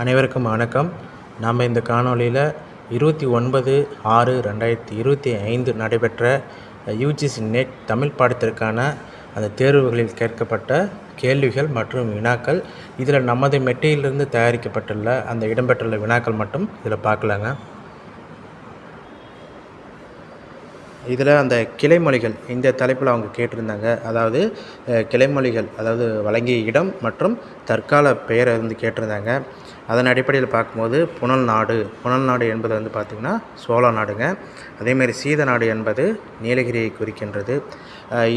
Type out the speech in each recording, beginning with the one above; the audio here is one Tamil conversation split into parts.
அனைவருக்கும் வணக்கம். நாம் இந்த காணொளியில் இருபத்தி ஒன்பது ஆறு ரெண்டாயிரத்தி இருபத்தி ஐந்து நடைபெற்ற யூஜிசி நெட் தமிழ் பாடத்திற்கான அந்த தேர்வுகளில் கேட்கப்பட்ட கேள்விகள் மற்றும் வினாக்கள் இதில் நமது மெட்டீரியலிருந்து தயாரிக்கப்பட்டுள்ள அந்த இடம்பெற்றுள்ள வினாக்கள் மட்டும் இதில் பார்க்கலாங்க. இதில் அந்த கிளைமொழிகள் இந்த தலைப்பில் அவங்க கேட்டிருந்தாங்க. அதாவது கிளைமொழிகள் அதாவது வழங்கிய இடம் மற்றும் தற்கால பெயரை வந்து கேட்டிருந்தாங்க. அதன் அடிப்படையில் பார்க்கும்போது புனல் நாடு. புனல் நாடு என்பது வந்து பார்த்திங்கன்னா சோழ நாடுங்க. அதேமாரி சீத நாடு என்பது நீலகிரியை குறிக்கின்றது.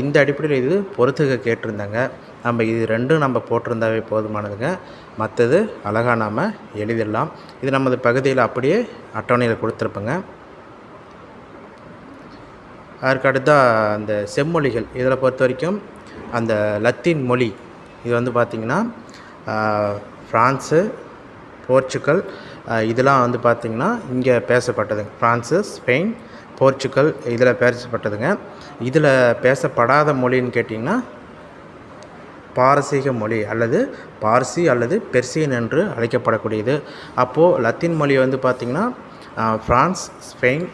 இந்த அடிப்படையில் இது பொறுத்துக கேட்டிருந்தாங்க. நம்ம இது ரெண்டும் நம்ம போட்டிருந்தாவே போதுமானதுங்க. மற்றது அழகாக நாம் எழுதிடலாம் இது நமது பகுதியில் அப்படியே அட்டவணையில் கொடுத்துருப்போங்க. அதற்கு அந்த செம்மொழிகள். இதில் பொறுத்த வரைக்கும் அந்த லத்தீன் மொழி. இது வந்து பார்த்திங்கன்னா ஃப்ரான்ஸு போர்ச்சுக்கல் இதெல்லாம் வந்து பார்த்திங்கன்னா இங்கே பேசப்பட்டதுங்க ஃப்ரான்ஸு ஸ்பெயின் போர்ச்சுகல் இதில் பேசப்பட்டதுங்க. இதில் பேசப்படாத மொழின்னு கேட்டிங்கன்னா பாரசீக மொழி அல்லது பார்சி அல்லது பெர்சியன் என்று அழைக்கப்படக்கூடியது. அப்போது லத்தீன் மொழி வந்து பார்த்திங்கன்னா ஃப்ரான்ஸ் ஸ்பெயின்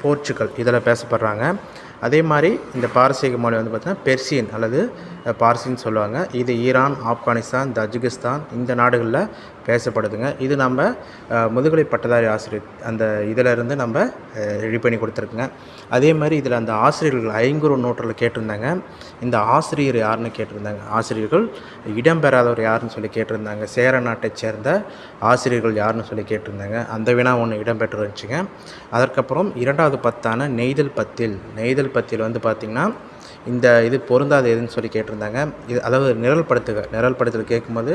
போர்ச்சுகல் இதில் பேசப்படுறாங்க. அதே மாதிரி இந்த பாரசீக மொழி வந்து பார்த்திங்கன்னா பெர்சியன் அல்லது பார்சின்னு சொல்லுவாங்க. இது ஈரான் ஆப்கானிஸ்தான் தஜிகிஸ்தான் இந்த நாடுகளில் பேசப்படுதுங்க. இது நம்ம முதுகலை பட்டதாரி ஆசிரியர் அந்த இதிலிருந்து நம்ம ரெடி பண்ணி கொடுத்துருக்குங்க. அதே மாதிரி இதில் அந்த ஆசிரியர்கள் ஐங்குறு நூற்றில் கேட்டிருந்தாங்க. இந்த ஆசிரியர் யாருன்னு கேட்டிருந்தாங்க? ஆசிரியர்கள் இடம்பெறாதவர் யாருன்னு சொல்லி கேட்டிருந்தாங்க. சேர நாட்டைச் சேர்ந்த ஆசிரியர்கள் யாருன்னு சொல்லி கேட்டிருந்தாங்க. அந்த வினா ஒன்று இடம்பெற்று இருந்துச்சுங்க அதற்கப்புறம் இரண்டாவது பத்தான நெய்தல் பத்தில் நெய்தல் பத்தில் வந்து பார்த்திங்கன்னா இந்த இது பொருந்தாது எதுன்னு சொல்லி கேட்டிருந்தாங்க. இது அதாவது நிரல் படுத்துக நிரல் படுத்தல் கேட்கும்போது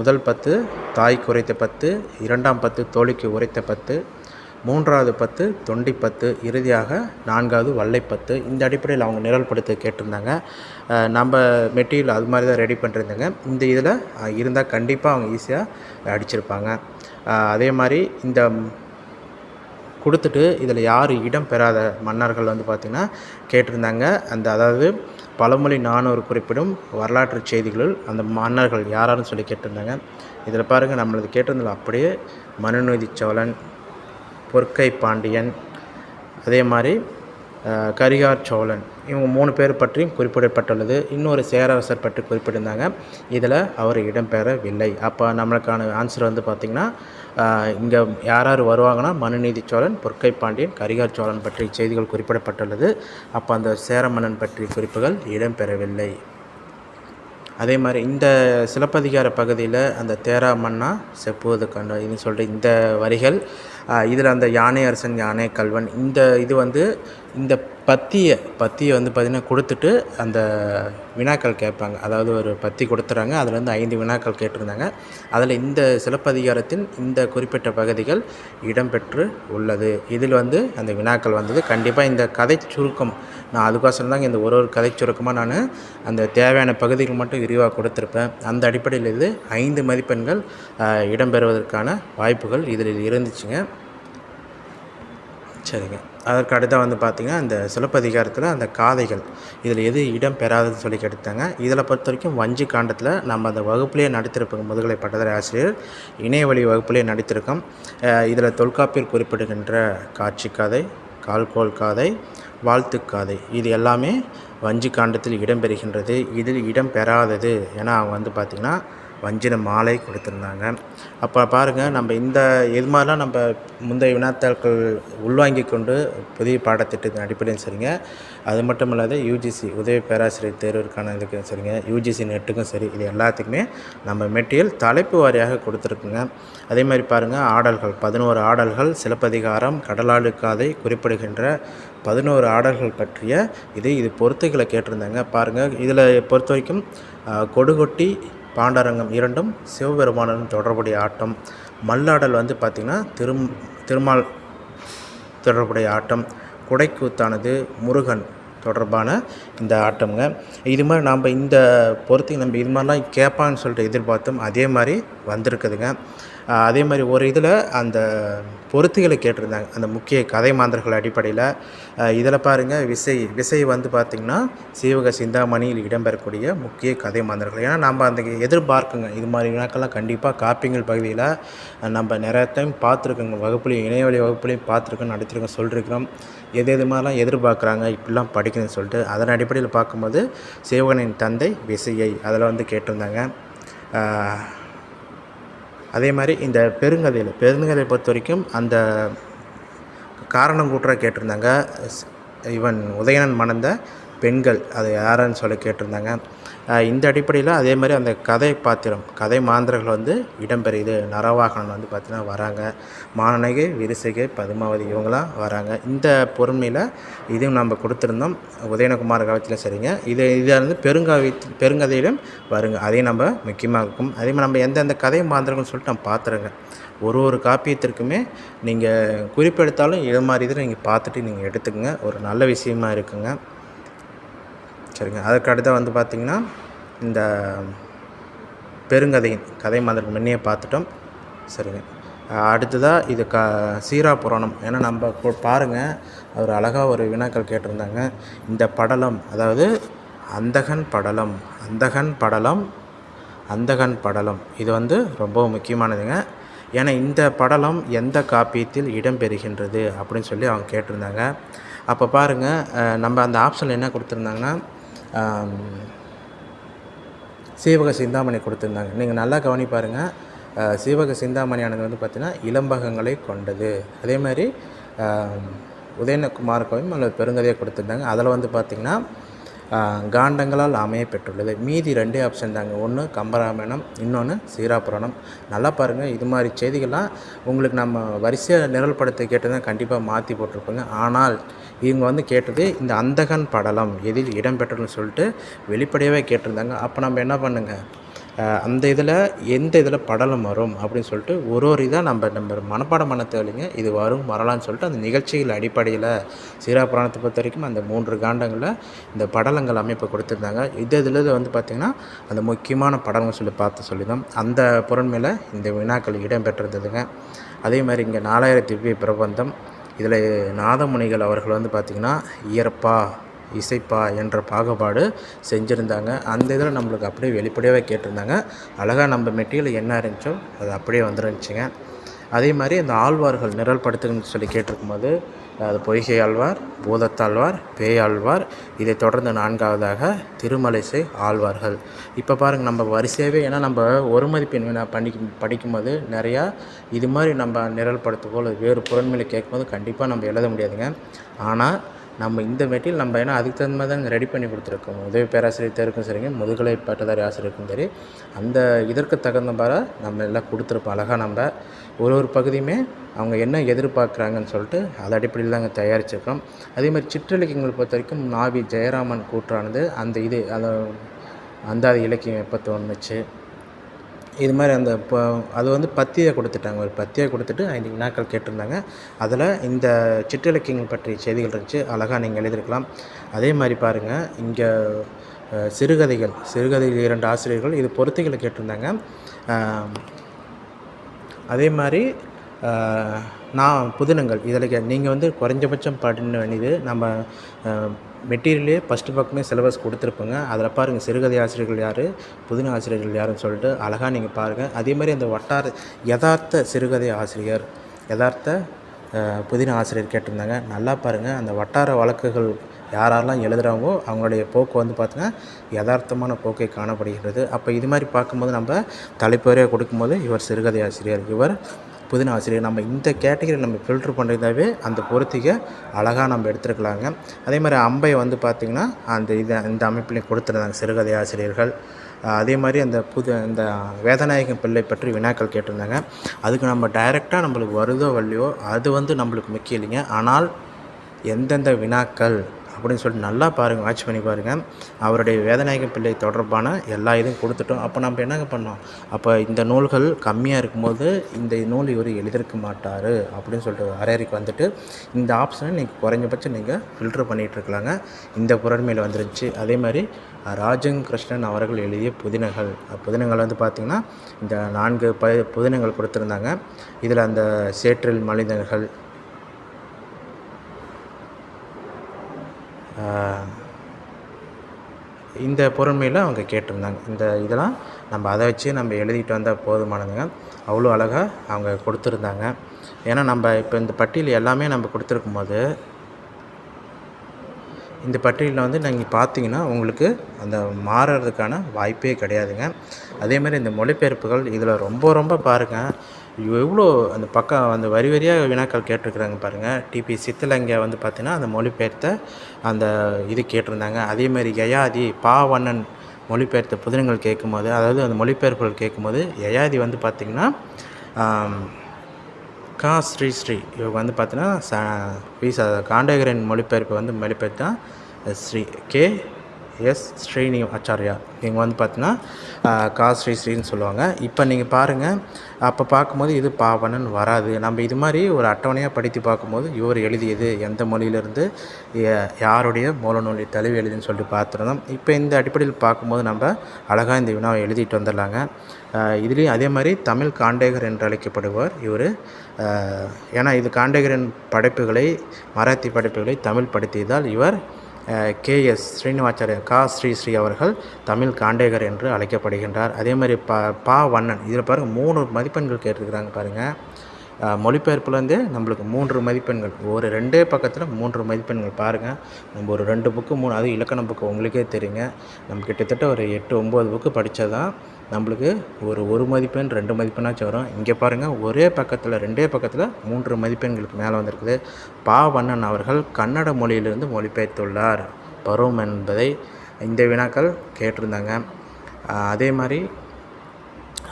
முதல் பத்து தாய்க்கு உரைத்த பத்து இரண்டாம் பத்து தோழிக்கு உரைத்த பத்து மூன்றாவது பத்து தொண்டி பத்து இறுதியாக நான்காவது வல்லைப்பத்து இந்த அடிப்படையில் அவங்க நிரல்படுத்த கேட்டிருந்தாங்க. நம்ம மெட்டீரியல் அது மாதிரி தான் ரெடி பண்ணிருந்தாங்க. இந்த இதில் இருந்தால் கண்டிப்பாக அவங்க ஈஸியாக அடிச்சிருப்பாங்க. அதே மாதிரி இந்த கொடுத்துட்டு இதில் யார் இடம் பெறாத மன்னர்கள் வந்து பார்த்திங்கன்னா கேட்டிருந்தாங்க. அந்த அதாவது பழமொழி நானூறு குறிப்பிடும் வரலாற்று செய்திகளில் அந்த மன்னர்கள் யாராருன்னு சொல்லி கேட்டிருந்தாங்க. இதில் பாருங்கள் நம்மளது கேட்டிருந்ததில் அப்படியே மனுநீதி சோழன் பொற்கை பாண்டியன் அதே மாதிரி கரிகார் சோழன் இவங்க மூணு பேர் பற்றியும் குறிப்பிடப்பட்டுள்ளது. இன்னொரு சேரரசர் பற்றி குறிப்பிட்டிருந்தாங்க. இதில் அவர் இடம்பெறவில்லை அப்போ நம்மளுக்கான ஆன்சர் வந்து பார்த்திங்கன்னா இங்கே யார் யார் வருவாங்கன்னா மனுநீதி சோழன் பொற்கை பாண்டியன் கரிகார் சோழன் பற்றிய செய்திகள் குறிப்பிடப்பட்டுள்ளது. அப்போ அந்த சேர மன்னன் பற்றிய குறிப்புகள் இடம்பெறவில்லை. அதே மாதிரி இந்த சிலப்பதிகார பகுதியில் அந்த தேரா மன்னா செப்புவது கண்ட இது சொல்லிட்டு இந்த வரிகள் இதில் அந்த யானை அரசன் யானை கல்வன் இந்த இது வந்து இந்த பத்தியை பத்தியை வந்து பார்த்திங்கன்னா கொடுத்துட்டு அந்த வினாக்கள் கேட்பாங்க. அதாவது ஒரு பத்தி கொடுத்துறாங்க அதில் வந்து ஐந்து வினாக்கள் கேட்டிருந்தாங்க. அதில் இந்த சிலப்பதிகாரத்தின் இந்த குறிப்பிட்ட பகுதிகள் இடம்பெற்று உள்ளது. இதில் வந்து அந்த வினாக்கள் வந்தது. கண்டிப்பாக இந்த கதை சுருக்கம் நான் அதுக்கோசரம் தாங்க இந்த ஒரு ஒரு கதை சுருக்கமாக நான் அந்த தேவையான பகுதிகள் மட்டும் விரிவாக கொடுத்துருப்பேன். அந்த அடிப்படையில் இது ஐந்து மதிப்பெண்கள் இடம்பெறுவதற்கான வாய்ப்புகள் இதில் இருந்துச்சுங்க. சரிங்க. அதற்கு அடுத்த வந்து பார்த்திங்கன்னா இந்த சிலப்பதிகாரத்தில் அந்த காதைகள் இதில் எது இடம் பெறாதுன்னு சொல்லி கெடுத்தாங்க இதில் பொறுத்த வரைக்கும் வஞ்சி காண்டத்தில் நம்ம அந்த வகுப்புலேயே நடித்திருப்போம் முதுகலை பட்டதாரி ஆசிரியர் இணையவழி வகுப்புலேயே நடித்திருக்கோம் இதில் தொல்காப்பியர் குறிப்பிடுகின்ற காட்சி காதை கால்கோல் காதை வாழ்த்துக்காதை இது எல்லாமே வஞ்சி காண்டத்தில் இடம்பெறுகின்றது இதில் இடம் பெறாதது. ஏன்னா அவங்க வந்து பார்த்திங்கன்னா வஞ்சின மாலை கொடுத்துருந்தாங்க. அப்போ பாருங்கள் நம்ம இந்த இது மாதிரிலாம் நம்ம முந்தைய வினாத்தாள்கள் உள்வாங்கி கொண்டு புதிய பாடத்திட்டத்தின் அடிப்படையும் சரிங்க. அது மட்டும் இல்லாத யூஜிசி உதவி பேராசிரியர் தேர்விற்கான இதுக்கும் சரிங்க. யூஜிசி நெட்டுக்கும் சரி இது எல்லாத்துக்குமே நம்ம மெட்டீரியல் தலைப்பு வாரியாக கொடுத்துருக்குங்க. அதே மாதிரி பாருங்கள் ஆடல்கள் பதினோரு ஆடல்கள் சிலப்பதிகாரம் கடலாடு காதை குறிப்பிடுகின்ற பதினோரு ஆடல்கள் பற்றிய இது இது பொறுத்துகளை கேட்டிருந்தாங்க. பாருங்கள் இதில் பொறுத்த வரைக்கும் கொடுகொட்டி பாண்டரங்கம் இரண்டும் சிவபெருமானுடன் தொடர்புடைய ஆட்டம். மல்லாடல் வந்து பார்த்திங்கன்னா திரும் திருமால் தொடர்புடைய ஆட்டம். குடைக்கூத்தானது முருகன் தொடர்பான இந்த ஆட்டம்ங்க. இது மாதிரி நாம் இந்த பொறுத்து நம்ம இது மாதிரிலாம் கேட்பான்னு சொல்லிட்டு எதிர்பார்த்தோம் அதே மாதிரி வந்திருக்குதுங்க. அதே மாதிரி ஒரு இதில் அந்த பொருத்துகளை கேட்டிருந்தாங்க. அந்த முக்கிய கதை மாந்தர்கள் அடிப்படையில் இதில் பாருங்கள் விசை விசை வந்து பார்த்திங்கன்னா சீவக சிந்தாமணியில் இடம்பெறக்கூடிய முக்கிய கதை மாந்தர்கள். ஏன்னா நம்ம அந்த எதிர்பார்க்குங்க. இது மாதிரி வினாக்கள்லாம் கண்டிப்பாக காப்பிங்கள் பகுதியில் நம்ம நிறைய டைம் பார்த்துருக்கோங்க வகுப்புலையும் இணையவழி வகுப்புலையும் பார்த்துருக்கோம் நடத்திருக்கோம் சொல்லியிருக்கிறோம் எது எது மாதிரிலாம் எதிர்பார்க்குறாங்க இப்படிலாம் படிக்கணும்னு சொல்லிட்டு அதன் அடிப்படையில் பார்க்கும்போது சீவகனின் தந்தை விசையை அதில் வந்து கேட்டிருந்தாங்க. அதே மாதிரி இந்த பெருங்கதையில் பெருங்கதையை பொறுத்த வரைக்கும் அந்த காரணம் கூட்டுற கேட்டிருந்தாங்க. ஸ்- இவன் உதயணன் மணந்த பெண்கள் அது யாருன்னு சொல்லி கேட்டிருந்தாங்க. இந்த அடிப்படையில் அதே மாதிரி அந்த கதை பாத்திரம் கதை மாந்தர்கள் வந்து இடம்பெறுது. நரவாகனன் வந்து பார்த்திங்கன்னா வராங்க. மானனகை விரிசகை பதுமாவதி இவங்களாம் வராங்க. இந்த பொறுமையில் இதையும் நம்ம கொடுத்துருந்தோம். உதயனகுமார் காலத்தில் சரிங்க. இது இதை வந்து பெருங்காவியத்தில் பெருங்கதையிலும் வருங்க. அதையும் நம்ம முக்கியமாக இருக்கும். அதே மாதிரி நம்ம எந்தெந்த கதை மாந்தர்கள்னு சொல்லிட்டு நம்ம பார்த்துருங்க ஒரு ஒரு காப்பியத்திற்குமே நீங்கள் குறிப்பெடுத்தாலும் இது மாதிரி இதில் நீங்கள் பார்த்துட்டு நீங்கள் எடுத்துக்கங்க. ஒரு நல்ல விஷயமா இருக்குங்க. சரிங்க. அதுக்கு அடுத்த வந்து பார்த்திங்கன்னா இந்த பெருங்கதையின் கதை மாதிரி முன்னே பார்த்துட்டோம். சரிங்க. அடுத்ததாக இது க சீரா புராணம். ஏன்னா நம்ம பாருங்கள் அவர் அழகாக ஒரு வினாக்கள் கேட்டிருந்தாங்க. இந்த படலம் அதாவது அந்தகன் படலம் அந்தகன் படலம் அந்தகன் படலம். இது வந்து ரொம்ப முக்கியமானதுங்க. ஏன்னா இந்த படலம் எந்த காப்பியத்தில் இடம்பெறுகின்றது அப்படின்னு சொல்லி அவங்க கேட்டிருந்தாங்க. அப்போ பாருங்கள் நம்ம அந்த ஆப்ஷனில் என்ன கொடுத்துருந்தாங்கன்னா சீவக சிந்தாமணி கொடுத்துருந்தாங்க. நீங்கள் நல்லா கவனி பாருங்கள் சீவக சிந்தாமணியானது வந்து பார்த்திங்கன்னா இளம்பகங்களை கொண்டது. அதே மாதிரி உதயநகுமார் உதயகுமார் அல்லது பெருங்கதையை கொடுத்துருந்தாங்க. அதில் வந்து பார்த்திங்கன்னா காண்டங்களால் அமைய பெற்றுள்ளது. மீதி ரெண்டே ஆப்ஷன் தாங்க. ஒன்று கம்பராமாயணம் இன்னொன்று சீராபுராணம். நல்லா பாருங்கள் இது மாதிரி செய்திகள்லாம் உங்களுக்கு நம்ம வரிசையாக நிரல்படுத்த கேட்டதான் கண்டிப்பாக மாற்றி போட்டிருப்போங்க ஆனால் இவங்க வந்து கேட்டது இந்த அந்தகன் படலம் எதில் இடம்பெற்றதுன்னு சொல்லிட்டு வெளிப்படையாகவே கேட்டிருந்தாங்க. அப்போ நம்ம என்ன பண்ணுங்க? அந்த இதில் எந்த இதில் படலம் வரும் அப்படின்னு சொல்லிட்டு ஒரு ஒரு இதாக நம்ம நம்ம மனப்பாடம் பண்ண தேவையில்லைங்க. இது வரும் வரலான்னு சொல்லிட்டு அந்த நிகழ்ச்சிகள் அடிப்படையில் சீரா புராணத்தை பொறுத்த வரைக்கும் அந்த மூன்று காண்டங்களில் இந்த படலங்கள் அமைப்பு கொடுத்துருந்தாங்க. இது இதில் வந்து பார்த்திங்கன்னா அந்த முக்கியமான படங்கள் சொல்லி பார்த்து சொல்லிதான். அந்த பொருள் இந்த வினாக்கள் இடம்பெற்றிருந்ததுங்க. அதே மாதிரி இங்கே நாலாயிரம் திவ்ய பிரபந்தம் இதில் நாதமுனிகள் அவர்கள் வந்து பார்த்திங்கன்னா இயற்பா இசைப்பா என்ற பாகுபாடு செஞ்சுருந்தாங்க. அந்த இதில் நம்மளுக்கு அப்படியே வெளிப்படையாகவே கேட்டிருந்தாங்க. அழகாக நம்ம மெட்டீரியல் என்ன இருந்துச்சோ அது அப்படியே வந்துருந்துச்சுங்க. அதே மாதிரி அந்த ஆழ்வார்கள் நிரல்படுத்துங்கன்னு சொல்லி கேட்டிருக்கும்போது அது பொய்கை ஆழ்வார் பூதத்தாழ்வார் பேயாழ்வார் இதை தொடர்ந்து நான்காவதாக திருமலைசை ஆழ்வார்கள். இப்போ பாருங்கள் நம்ம வரிசையாகவே ஏன்னா நம்ம ஒரு மதிப்பெண் வினா படிக்கும் படிக்கும்போது நிறையா இது மாதிரி நம்ம நிரல்படுத்துவோ அல்லது வேறு புறன்மையில் கேட்கும்போது கண்டிப்பாக நம்ம எழுத முடியாதுங்க. ஆனால் நம்ம இந்த மெட்டீரியல் நம்ம ஏன்னா அதுக்கு தகுந்த மாதிரி தான் ரெடி பண்ணி கொடுத்துருக்கோம். உதவி பேராசிரியர் தேர்வுக்கும் சரிங்க முதுகலை பட்டதாரி ஆசிரியருக்கும் சரி. அந்த இதற்கு தகுந்த மாதிரி நம்ம எல்லாம் கொடுத்துருப்போம். அழகாக நம்ம ஒரு ஒரு பகுதியுமே அவங்க என்ன எதிர்பார்க்குறாங்கன்னு சொல்லிட்டு அது அடிப்படையில் தாங்க தயாரிச்சிருக்கோம். அதே மாதிரி சிற்றிலக்கியங்களை பொறுத்த வரைக்கும் நாவி ஜெயராமன் கூற்றானது அந்த இது அந்த அந்தாதி இலக்கியம் எப்போ தோணுச்சு? இது மாதிரி அந்த இப்போ அது வந்து பத்தியை கொடுத்துட்டாங்க. ஒரு பத்தியை கொடுத்துட்டு ஐந்து வினாக்கள் கேட்டிருந்தாங்க. அதில் இந்த சிற்றிலக்கியங்கள் பற்றிய செய்திகள் இருந்துச்சு. அழகாக நீங்கள் எழுதியிருக்கலாம். அதே மாதிரி பாருங்கள் இங்கே சிறுகதைகள் சிறுகதைகள் இரண்டு ஆசிரியர்கள் இது பொருத்துகளை கேட்டிருந்தாங்க. அதே மாதிரி நான் புதினங்கள் இதில் நீங்கள் வந்து குறைஞ்சபட்சம் படின வேண்டியது நம்ம மெட்டீரியலே ஃபஸ்ட்டு பக்கமே சிலபஸ் கொடுத்துருப்போங்க. அதில் பாருங்கள் சிறுகதை ஆசிரியர்கள் யார் புதின ஆசிரியர்கள் யாருன்னு சொல்லிட்டு அழகாக நீங்கள் பாருங்கள் அதே மாதிரி அந்த வட்டார யதார்த்த சிறுகதை ஆசிரியர் யதார்த்த புதின ஆசிரியர் கேட்டிருந்தாங்க. நல்லா பாருங்கள் அந்த வட்டார வழக்குகள் யாரெல்லாம் எழுதுகிறாங்களோ அவங்களுடைய போக்கு வந்து பார்த்திங்கன்னா யதார்த்தமான போக்கை காணப்படுகிறது அப்போ இது மாதிரி பார்க்கும்போது நம்ம தலைப்பேரையாக கொடுக்கும்போது இவர் சிறுகதை ஆசிரியர் இவர் புதின ஆசிரியர். நம்ம இந்த கேட்டகரி நம்ம ஃபில்ட்ரு பண்ணுறதாவே அந்த பொருத்திகை அழகாக நம்ம எடுத்துருக்கலாங்க. அதே மாதிரி அம்பை வந்து பார்த்திங்கன்னா அந்த இதை இந்த அமைப்பிலையும் கொடுத்துருந்தாங்க சிறுகதை ஆசிரியர்கள். அதே மாதிரி அந்த புது இந்த வேதநாயகம் பிள்ளை பற்றி வினாக்கள் கேட்டிருந்தாங்க. அதுக்கு நம்ம டைரெக்டாக நம்மளுக்கு வருதோ வரலையோ அது வந்து நம்மளுக்கு முக்கியம் இல்லைங்க. ஆனால் எந்தெந்த வினாக்கள் அப்படின்னு சொல்லிட்டு நல்லா பாருங்கள் வாட்ச் பண்ணி பாருங்கள் அவருடைய வேதநாயகம் பிள்ளை தொடர்பான எல்லா இதுவும் கொடுத்துட்டோம். அப்போ நம்ம என்னங்க பண்ணோம்? அப்போ இந்த நூல்கள் கம்மியாக இருக்கும்போது இந்த நூல் இவர் எழுதியிருக்க மாட்டார் அப்படின்னு சொல்லிட்டு வரையறைக்கு வந்துட்டு இந்த ஆப்ஷனை நீங்கள் குறைஞ்சபட்சம் நீங்கள் ஃபில்ட்ரு பண்ணிகிட்ருக்கலாங்க இந்த புறமையில் வந்துருச்சு. அதே மாதிரி ராஜங் கிருஷ்ணன் அவர்கள் எழுதிய புதினங்கள். புதினங்கள் வந்து பார்த்திங்கன்னா இந்த நான்கு ப புதினங்கள் கொடுத்துருந்தாங்க. இதில் அந்த சேற்றில் மனிதர்கள் இந்த பொறுமையில் அவங்க கேட்டிருந்தாங்க. இந்த இதெல்லாம் நம்ம அதை வச்சு நம்ம எழுதிட்டு வந்தால் போதுமானதுங்க. அவ்வளோ அழகாக அவங்க கொடுத்துருந்தாங்க. ஏன்னா நம்ம இப்போ இந்த பட்டியல் எல்லாமே நம்ம கொடுத்துருக்கும் போது இந்த பட்டியலில் வந்து நீங்கள் பார்த்தீங்கன்னா உங்களுக்கு அந்த மாறுறதுக்கான வாய்ப்பே கிடையாதுங்க. அதே மாதிரி இந்த மொழிபெயர்ப்புகள் இதில் ரொம்ப ரொம்ப பாருங்கள் எவ்வளோ அந்த பக்கம் அந்த வரி வரியாக வினாக்கள் கேட்டிருக்கிறாங்க பாருங்கள் டிபி சித்தலங்க வந்து பார்த்தீங்கன்னா அந்த மொழிபெயர்த்த அந்த இது கேட்டிருந்தாங்க. அதே மாதிரி யயாதி பாவண்ணன் மொழிபெயர்த்த புதினங்கள் கேட்கும்போது அதாவது அந்த மொழிபெயர்ப்புகள் கேட்கும்போது யயாதி வந்து பார்த்திங்கன்னா கா ஸ்ரீ ஸ்ரீ. இவங்க வந்து பார்த்தீங்கன்னா ச வி ச காண்டேகரன் மொழிபெயர்ப்பு வந்து மொழிபெயர்த்தான் ஸ்ரீ கே எஸ் ஸ்ரீனி ஆச்சாரியா. இவங்க வந்து பார்த்தீங்கன்னா கா ஸ்ரீ ஸ்ரீன்னு சொல்லுவாங்க. இப்போ நீங்கள் பாருங்கள் அப்போ பார்க்கும்போது இது பாவனன் வராது. நம்ம இது மாதிரி ஒரு அட்டவணையாக படித்து பார்க்கும்போது இவர் எழுதியது எந்த மொழியிலேருந்து யாருடைய மூலநூலை தழுவி எழுதுன்னு சொல்லிட்டு பார்த்துருந்தோம். இப்போ இந்த அடிப்படையில் பார்க்கும்போது நம்ம அழகாக இந்த வினாவை எழுதிட்டு வந்துடலாங்க. இதுலேயும் அதே மாதிரி தமிழ் காண்டேகர் என்று அழைக்கப்படுவார் இவர். ஏன்னா இது காண்டேகரின் படைப்புகளை மராத்தி படைப்புகளை தமிழ் படுத்தியதால் இவர் கேஎஸ் ஸ்ரீனிவாச்சாரிய கா ஸ்ரீ ஸ்ரீ அவர்கள் தமிழ் காண்டேகர் என்று அழைக்கப்படுகின்றார். அதே மாதிரி பா பா வண்ணன் இதில் பாருங்கள் மூணு மதிப்பெண்கள் கேட்டிருக்கிறாங்க பாருங்கள் மொழிபெயர்ப்புலேருந்தே நம்மளுக்கு மூன்று மதிப்பெண்கள் ஒரு ரெண்டே பக்கத்தில் மூன்று மதிப்பெண்கள் பாருங்கள் நம்ம ஒரு ரெண்டு புக்கு மூணு அது இலக்கண புக்கு உங்களுக்கே தெரியுங்க. நம்ம கிட்டத்தட்ட ஒரு எட்டு ஒம்பது புக்கு படித்தா தான் நம்மளுக்கு ஒரு ஒரு மதிப்பெண் ரெண்டு மதிப்பெண்ணாச்சும் வரும். இங்கே பாருங்கள் ஒரே பக்கத்தில் ரெண்டே பக்கத்தில் மூன்று மதிப்பெண்களுக்கு மேலே வந்திருக்குது. பா. வண்ணன் அவர்கள் கன்னட மொழியிலிருந்து மொழிபெயர்த்துள்ளார். பருவம் என்பதை இந்த வினாக்கள் கேட்டிருந்தாங்க. அதே மாதிரி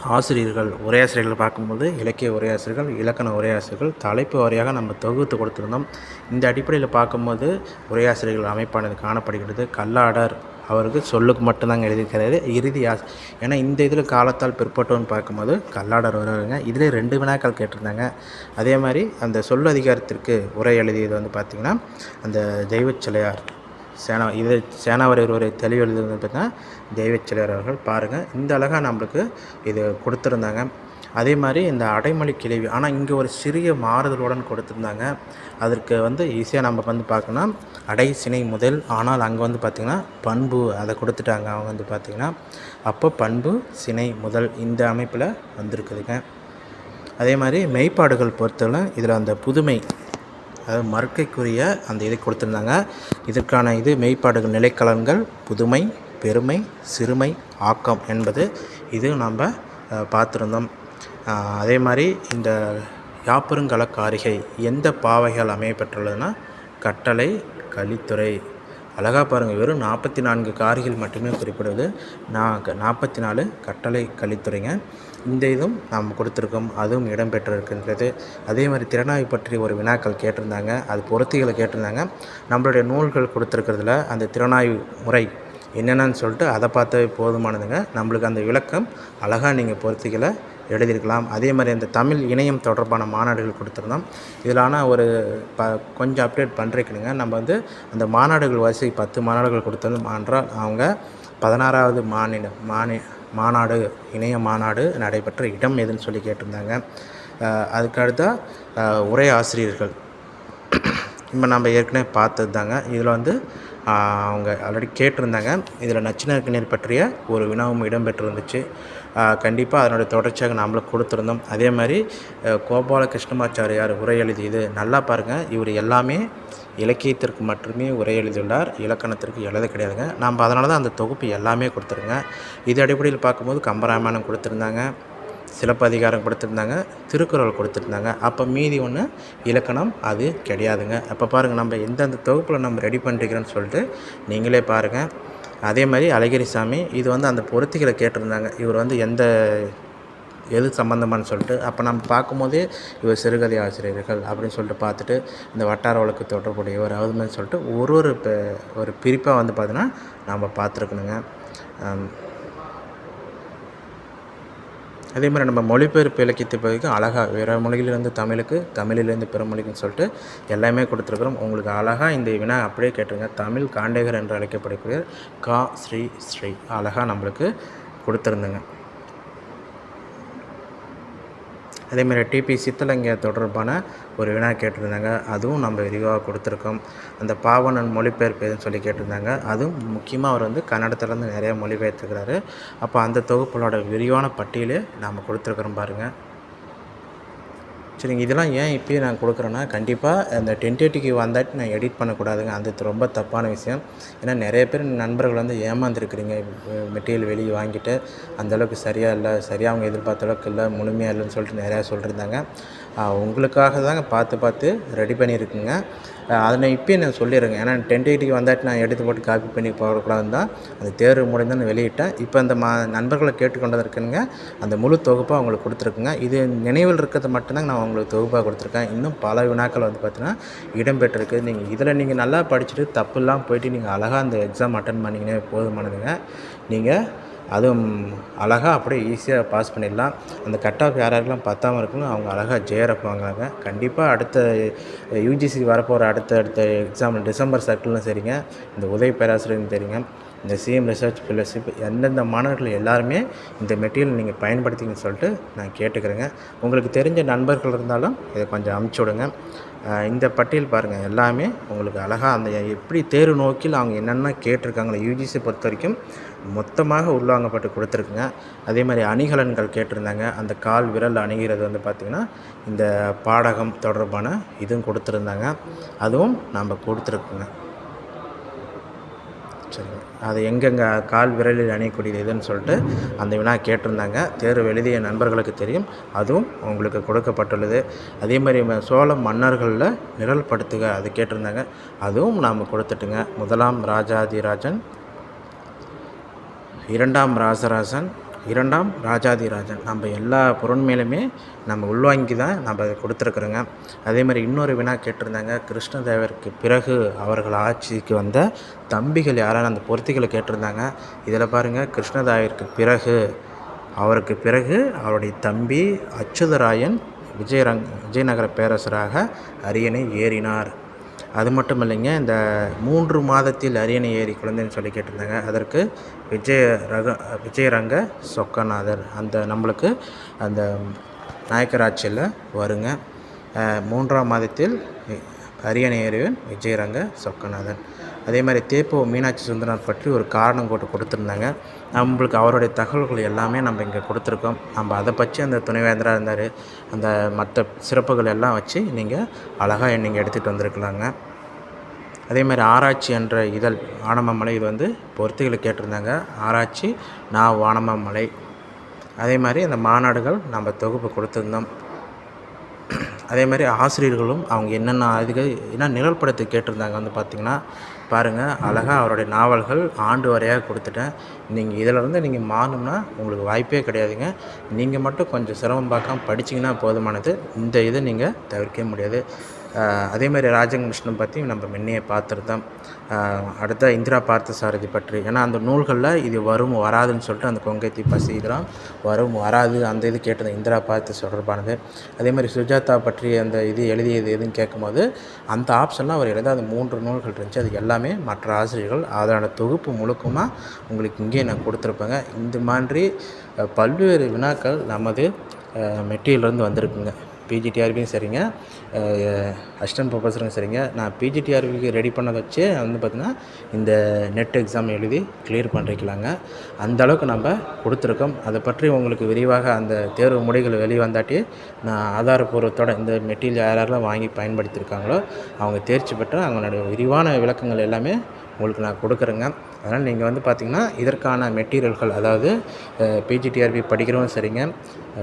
ஆசிரியர்கள் உரையாசிரியர்கள் பார்க்கும்போது இலக்கிய உரையாசிரியர்கள் இலக்கண உரையாசிரியர்கள் தலைப்பு வாரியாக நம்ம தொகுத்து கொடுத்துருந்தோம். இந்த அடிப்படையில் பார்க்கும்போது உரையாசிரியர்கள் அமைப்பானது காணப்படுகிறது. கல்லாடர் அவருக்கு சொல்லுக்கு மட்டும்தாங்க எழுதியிருக்கிறாரு இறுதி ஆசை ஏன்னா இந்த இதில் காலத்தால் பிற்பட்டோன்னு பார்க்கும்போது கல்லாடர் வருவாருங்க. இதில் ரெண்டு வினாக்கள் கேட்டிருந்தாங்க. அதே மாதிரி அந்த சொல் அதிகாரத்திற்கு உரை எழுதியது வந்து பார்த்திங்கன்னா அந்த தெய்வச்சிலையார் சேனா இது சேனாவரையர் ஒரு தெளிவு எழுதுறது பார்த்தீங்கன்னா தெய்வச்சிலையார் அவர்கள். பாருங்கள் இந்த அழகாக நம்மளுக்கு இது கொடுத்துருந்தாங்க. அதே மாதிரி இந்த அடைமொழி கிளவி ஆனால் இங்கே ஒரு சிறிய மாறுதலுடன் கொடுத்துருந்தாங்க. அதற்கு வந்து ஈஸியாக நம்ம வந்து பார்க்கணும்னா அடை சினை முதல் ஆனால் அங்கே வந்து பார்த்திங்கன்னா பண்பு அதை கொடுத்துட்டாங்க. அவங்க வந்து பார்த்திங்கன்னா அப்போ பண்பு சினை முதல் இந்த அமைப்பில் வந்திருக்குதுங்க. அதே மாதிரி மெய்ப்பாடுகள் பொறுத்தவரை இதில் அந்த புதுமை அதாவது மறுக்கைக்குரிய அந்த இதை கொடுத்துருந்தாங்க. இதற்கான இது மெய்ப்பாடுகள் நிலைக்கலன்கள் புதுமை பெருமை சிறுமை ஆக்கம் என்பது இது நம்ம பார்த்துருந்தோம். அதே மாதிரி இந்த யாப்பருங்கல காரிகை எந்த பாவைகள் அமையப்பெற்றுள்ளதுன்னா கட்டளை கலித்துறை அழகாக பாருங்கள் வெறும் நாற்பத்தி நான்கு காரிகள் மட்டுமே குறிப்பிடுவது. நான் நாற்பத்தி நாலு கட்டளை கழித்துறைங்க. இந்த இதுவும் நாம் கொடுத்துருக்கோம் அதுவும் இடம்பெற்றிருக்கின்றது. அதே மாதிரி திறனாய்வு பற்றி ஒரு வினாக்கள் கேட்டிருந்தாங்க. அது பொருத்திகளை கேட்டிருந்தாங்க. நம்மளுடைய நூல்கள் கொடுத்துருக்கிறதுல அந்த திறனாய்வு முறை என்னென்னு சொல்லிட்டு அதை பார்த்தவே போதுமானதுங்க. நம்மளுக்கு அந்த விளக்கம் அழகாக நீங்கள் பொருத்திகளை எழுதியிருக்கலாம். அதே மாதிரி அந்த தமிழ் இணையம் தொடர்பான மாநாடுகள் கொடுத்துருந்தோம். இதிலான ஒரு ப கொஞ்சம் அப்டேட் பண்ணுறீங்க நம்ம வந்து அந்த மாநாடுகள் வரிசை பத்து மாநாடுகள் கொடுத்திருந்தோம். என்றால் அவங்க பதினாறாவது மாநில மாநி மாநாடு இணைய மாநாடு நடைபெற்ற இடம் எதுன்னு சொல்லி கேட்டிருந்தாங்க. அஹ் உரை ஆசிரியர்கள். இப்போ நம்ம ஏற்கனவே பார்த்தது தாங்க இதில் வந்து அவங்க ஆல்ரெடி கேட்டிருந்தாங்க. இதில் நச்சினர்கிணர் பற்றிய ஒரு வினாவும் இடம்பெற்றிருந்துச்சு. கண்டிப்பாக அதனுடைய தொடர்ச்சியாக நாமளும் கொடுத்துருந்தோம். அதே மாதிரி கோபால கிருஷ்ணமாச்சாரியார் உரை எழுதியது நல்லா பாருங்கள் இவர் எல்லாமே இலக்கியத்திற்கு மட்டுமே உரை எழுதியுள்ளார். இலக்கணத்திற்கு எழுத கிடையாதுங்க. நம்ம அதனால தான் அந்த தொகுப்பு எல்லாமே கொடுத்துருங்க. இது அடிப்படையில் பார்க்கும்போது கம்பராமாயணம் கொடுத்துருந்தாங்க. சிலப்பதிகாரம் கொடுத்துருந்தாங்க. திருக்குறள் கொடுத்துருந்தாங்க. அப்போ மீதி ஒன்று இலக்கணம் அது கிடையாதுங்க. அப்போ பாருங்கள் நம்ம எந்தெந்த தொகுப்பில் நம்ம ரெடி பண்ணிருக்கிறோன்னு சொல்லிட்டு நீங்களே பாருங்கள் அதே மாதிரி அழகிரிசாமி இது வந்து அந்த பொருத்திகளை கேட்டிருந்தாங்க. இவர் வந்து எந்த எது சம்மந்தமானு சொல்லிட்டு அப்போ நம்ம பார்க்கும்போதே இவர் சிறுகதை ஆசிரியர்கள் அப்படின்னு சொல்லிட்டு பார்த்துட்டு இந்த வட்டார வழக்கு தொடர்புடையவர் அது மாதிரி சொல்லிட்டு ஒரு ஒரு இப்போ ஒரு பிரிப்பாக வந்து பார்த்தீங்கன்னா நம்ம பார்த்துருக்கணுங்க. அதே மாதிரி நம்ம மொழிபெயர்ப்பு இலக்கியத்தை பகுதிக்கு அழகாக வேறு மொழியிலேருந்து தமிழுக்கு தமிழிலேருந்து பிற மொழிக்குன்னு சொல்லிட்டு எல்லாமே கொடுத்துருக்குறோம். உங்களுக்கு அழகாக இந்த வினா அப்படியே கேட்டுருங்க. தமிழ் காண்டேகர் என்று அழைக்கப்படக்கூடிய கா ஸ்ரீ ஸ்ரீ அழகாக நம்மளுக்கு கொடுத்துருந்துங்க. அதேமாதிரி டிபி சித்தலங்க தொடர்பான ஒரு வினா கேட்டிருந்தாங்க. அதுவும் நம்ம விரிவாக கொடுத்துருக்கோம். அந்த பாவனன் மொழிபெயர்ப்பு எதுன்னு சொல்லி கேட்டிருந்தாங்க. அதுவும் முக்கியமாக அவர் வந்து கன்னடத்துலேருந்து நிறைய மொழிபெயர்த்துக்கிறாரு அப்போ அந்த தொகுப்புகளோட விரிவான பட்டியலே நாம் கொடுத்துருக்குறோம் பாருங்கள் சரிங்க இதெல்லாம் ஏன் இப்பயே நான் கொடுக்குறேன்னா கண்டிப்பாக அந்த டென்டேட்டிக்கு வந்தாட்டி நான் எடிட் பண்ணக்கூடாதுங்க. அது ரொம்ப தப்பான விஷயம். ஏன்னா நிறைய பேர் நண்பர்கள் வந்து ஏமாந்துருக்குறீங்க. மெட்டீரியல் வெளியே வாங்கிட்டு அந்தளவுக்கு சரியாக இல்லை சரியாக அவங்க எதிர்பார்த்த அளவுக்கு இல்லை முழுமையாக இல்லைன்னு சொல்லிட்டு நிறையா சொல்லியிருந்தாங்க உங்களுக்காக தாங்க பார்த்து பார்த்து ரெடி பண்ணியிருக்குங்க. அதை நான் நான் சொல்லிடுறேங்க. ஏன்னா டென் டிகிரிக்கு வந்தாட்டி நான் எடுத்து போட்டு காப்பி பண்ணி போகக்கூடாதுன்னு தான் அந்த தேர்வு முடிந்து நான் வெளியிட்டேன். இப்போ அந்த மா நண்பர்களை கேட்டுக்கொண்டதற்குங்க அந்த முழு தொகுப்பாக அவங்களுக்கு கொடுத்துருக்குங்க. இது நினைவில் இருக்கிறது மட்டும்தாங்க நான் உங்களுக்கு தொகுப்பாக கொடுத்துருக்கேன். இன்னும் பல வினாக்கள் வந்து பார்த்தீங்கன்னா இடம்பெற்றிருக்கு. நீங்கள் இதில் நீங்கள் நல்லா படிச்சுட்டு தப்புலாம் போயிட்டு நீங்கள் அழகாக அந்த எக்ஸாம் அட்டன் பண்ணிங்கன்னே போதுமானதுங்க. நீங்கள் அதுவும் அழகாக அப்படியே ஈஸியாக பாஸ் பண்ணிடலாம். அந்த கட் ஆஃப் யார் யாரெல்லாம் பத்தாமல் இருக்குங்களோ அவங்க அழகாக ஜேஆர்எஃப் வாங்குறாங்க. கண்டிப்பாக அடுத்த யூஜிசி வரப்போகிற அடுத்த அடுத்த எக்ஸாம் டிசம்பர் சர்க்கிள்னு சரிங்க. இந்த உதவி பேராசிரியர்னு தெரியுங்க இந்த சிஎம் ரிசர்ச் ஃபெலோஷிப் எந்தெந்த மாணவர்கள் எல்லாருமே இந்த மெட்டீரியல் நீங்கள் பயன்படுத்திங்கன்னு சொல்லிட்டு நான் கேட்டுக்கிறேங்க. உங்களுக்கு தெரிஞ்ச நண்பர்கள் இருந்தாலும் இதை கொஞ்சம் அமுச்சு விடுங்க. இந்த பட்டியல் பாருங்கள் எல்லாமே உங்களுக்கு அழகாக அந்த எப்படி தேர்வு நோக்கில் அவங்க என்னென்ன கேட்டிருக்காங்களோ யூஜிசி பொறுத்த வரைக்கும் மொத்தமாக உள்வாங்கப்பட்டு கொடுத்துருக்குங்க. அதே மாதிரி அணிகலன்கள் கேட்டிருந்தாங்க. அந்த கால் விரல் அணிகிறது வந்து பார்த்திங்கன்னா இந்த பாடகம் தொடர்பான இதுவும் கொடுத்துருந்தாங்க. அதுவும் நம்ம கொடுத்துருக்குங்க. அது எங்கெங்கே கால் விரலில் அணியக்கூடியது இதுன்னு சொல்லிட்டு அந்த வினா கேட்டிருந்தாங்க. தேர்வு எழுதிய நண்பர்களுக்கு தெரியும். அதுவும் உங்களுக்கு கொடுக்கப்பட்டுள்ளது. அதே மாதிரி சோழ மன்னர்களில் நிரல்படுத்துக அது கேட்டிருந்தாங்க. அதுவும் நாம் கொடுத்துட்டுங்க. முதலாம் ராஜாதிராஜன் இரண்டாம் ராசராசன் இரண்டாம் ராஜாதிராஜன் நம்ம எல்லா பொருண்மையிலுமே நம்ம உள்வாங்கி தான் நம்ம அதை கொடுத்துருக்குறோங்க. அதே மாதிரி இன்னொரு வினா கேட்டிருந்தாங்க. கிருஷ்ணதேவருக்கு பிறகு அவர்கள் ஆட்சிக்கு வந்த தம்பிகள் யாரான அந்த பொருத்திகளை கேட்டிருந்தாங்க. இதில் பாருங்கள் கிருஷ்ணதேவருக்கு பிறகு அவருக்கு பிறகு அவருடைய தம்பி அச்சுதராயன் விஜயரங் விஜயநகர பேரரசராக அரியணை ஏறினார். அது மட்டும் இல்லைங்க இந்த மூன்று மாதத்தில் அரியணை ஏறி குழந்தைன்னு சொல்லி கேட்டிருந்தாங்க. அதற்கு விஜய ரக விஜயரங்க சொக்கநாதர் அந்த நம்மளுக்கு அந்த நாயக்கர் ஆட்சியில் வருங்க மூன்றாம் மாதத்தில் அரியணை ஏறியவன் விஜயரங்க சொக்கநாதன். அதே மாதிரி தேப்போ மீனாட்சி சுந்தரனார் பற்றி ஒரு காரணம் போட்டு கொடுத்துருந்தாங்க. நம்மளுக்கு அவருடைய தகவல்கள் எல்லாமே நம்ம இங்கே கொடுத்துருக்கோம். நம்ம அதை பற்றி அந்த துணைவேந்தராக இருந்தார். அந்த மற்ற சிறப்புகள் எல்லாம் வச்சு நீங்கள் அழகாக நீங்கள் எடுத்துகிட்டு வந்திருக்கலாங்க. அதே மாதிரி ஆராய்ச்சி என்ற இதழ் வானமமலை இது வந்து பொறுத்துகளை கேட்டிருந்தாங்க. ஆராய்ச்சி நான் வானமமலை. அதே மாதிரி அந்த மாநாடுகள் நம்ம தொகுப்பு கொடுத்துருந்தோம். அதே மாதிரி ஆசிரியர்களும் அவங்க என்னென்ன அதுக்கு நிழல் படத்தை கேட்டிருந்தாங்க வந்து பார்த்திங்கன்னா பாருங்கள் அழகாக அவருடைய நாவல்கள் ஆண்டு வரையாக கொடுத்துட்டேன். நீங்கள் இதிலருந்து நீங்கள் மாறணும்னா உங்களுக்கு வாய்ப்பே கிடையாதுங்க. நீங்கள் மட்டும் கொஞ்சம் சிரமம் பார்க்காம படிச்சிங்கன்னா போதுமானது. இந்த இதை நீங்கள் தவிர்க்கவே முடியாது. அதே மாதிரி ராஜங்க பற்றி நம்ம முன்னையே பார்த்துருந்தோம். அடுத்த இந்திரா பார்த்தசாரதி பற்றி. ஏன்னா அந்த நூல்களில் இது வரும் வராதுன்னு சொல்லிட்டு அந்த கொங்கை தீப்பாசி இதெல்லாம் வரும் வராது அந்த இது கேட்டது இந்திரா பார்த்து தொடர்பானது அதே மாதிரி சுஜாதா பற்றி அந்த இது எழுதியது எதுன்னு கேட்கும்போது அந்த ஆப்ஷன்லாம் அவர் எழுதாத மூன்று நூல்கள் இருந்துச்சு. அது எல்லாமே மற்ற ஆசிரியர்கள் அதோட தொகுப்பு முழுக்கமாக உங்களுக்கு இங்கேயே நான் கொடுத்துருப்பேங்க. இந்த மாதிரி பல்வேறு வினாக்கள் நமது மெட்டீரியல்லேருந்து வந்திருக்குங்க. பிஜிடிஆர்பியும் சரிங்க. அசிஸ்டன்ட் ப்ரொஃபஸரும் சரிங்க. நான் பிஜிடிஆர்பிக்கு ரெடி பண்ணதை வச்சு வந்து பார்த்திங்கன்னா இந்த நெட் எக்ஸாம் எழுதி கிளியர் பண்ணிருக்கலாங்க அந்த அளவுக்கு நம்ம கொடுத்துருக்கோம். அதை பற்றி உங்களுக்கு விரிவாக அந்த தேர்வு முடிகள் வெளிவந்தாட்டி நான் ஆதாரப்பூர்வத்தோட இந்த மெட்டீரியல் யார் யாரெல்லாம் வாங்கி பயன்படுத்தியிருக்காங்களோ அவங்க தேர்ச்சி பெற்று அவங்களுடைய விரிவான விளக்கங்கள் எல்லாமே உங்களுக்கு நான் கொடுக்குறேங்க. அதனால் நீங்கள் வந்து பார்த்திங்கன்னா இதற்கான மெட்டீரியல்கள் அதாவது பிஜிடிஆர்பி படிக்கிறவங்க சரிங்க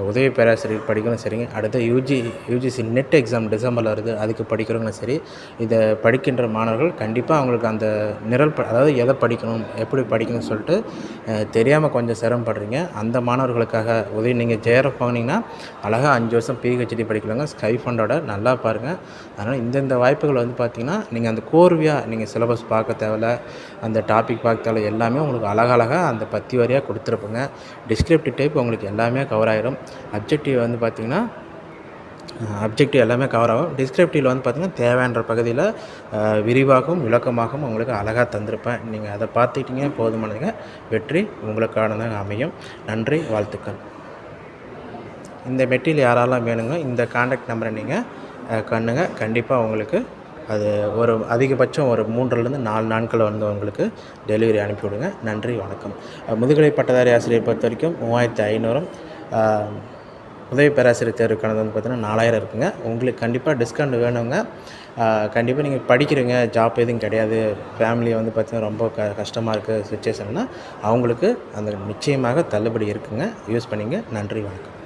உதவி பேராசிரியர் படிக்கிறவங்க சரிங்க அடுத்து யூஜி யூஜிசி நெட் எக்ஸாம் டிசம்பரில் வருது அதுக்கு படிக்கிறவங்களும் சரி இதை படிக்கின்ற மாணவர்கள் கண்டிப்பாக அவங்களுக்கு அந்த நிரல் ப- அதாவது எதை படிக்கணும் எப்படி படிக்கணும்னு சொல்லிட்டு தெரியாமல் கொஞ்சம் சிரமப்படுறீங்க. அந்த மாணவர்களுக்காக உதவி நீங்கள் ஜேஆர்எஃப் வாங்கினீங்கன்னா அழகாக அஞ்சு வருஷம் பிஹெச்டி படிக்கலாங்க. ஸ்கை ஃபண்டோட நல்லா பாருங்கள் அதனால் இந்தந்த வாய்ப்புகள் வந்து பார்த்திங்கன்னா நீங்கள் அந்த கோர்வையாக நீங்கள் சிலபஸ் பார்க்க தேவையில்ல. அந்த டாபிக் பார்க்க எல்லாமே உங்களுக்கு அழகழகாக அந்த பத்தி வரியாக கொடுத்துருப்போங்க. டிஸ்கிரிப்டிவ் டைப் உங்களுக்கு எல்லாமே கவர் ஆகிடும் அப்ஜெக்டிவ் வந்து பார்த்திங்கன்னா அப்ஜெக்டிவ் எல்லாமே கவர் ஆகும். டிஸ்கிரிப்டிவில் வந்து பார்த்திங்கன்னா தேவையான பகுதியில் விரிவாகவும் விளக்கமாகவும் உங்களுக்கு அழகாக தந்திருப்பேன். நீங்கள் அதை பார்த்துக்கிட்டீங்க போதுமானதுங்க. வெற்றி உங்களுக்கானதாக அமையும். நன்றி வாழ்த்துக்கள். இந்த மெட்டீரியல் யாரெல்லாம் வேணுங்க இந்த காண்டாக்ட் நம்பரை நீங்கள் கண்ணுங்க கண்டிப்பாக உங்களுக்கு அது ஒரு அதிகபட்சம் ஒரு மூன்றுலேருந்து நாலு நாட்கள் வந்து உங்களுக்கு டெலிவரி அனுப்பிவிடுங்க. நன்றி வணக்கம். முதுகலை பட்டதாரி ஆசிரியர் பொறுத்த வரைக்கும் மூவாயிரத்து ஐநூறும் உதவி பேராசிரியர் தேர்வுக்கானது வந்து பார்த்தீங்கன்னா நாலாயிரம் இருக்குங்க. உங்களுக்கு கண்டிப்பாக டிஸ்கவுண்ட் வேணுங்க. கண்டிப்பாக நீங்கள் படிக்கிறீங்க ஜாப் எதுவும் கிடையாது ஃபேமிலி வந்து பார்த்தீங்கன்னா ரொம்ப க கஷ்டமாக இருக்குது சுச்சுவேஷன்னா அவங்களுக்கு அந்த நிச்சயமாக தள்ளுபடி இருக்குங்க. யூஸ் பண்ணிங்க. நன்றி வணக்கம்.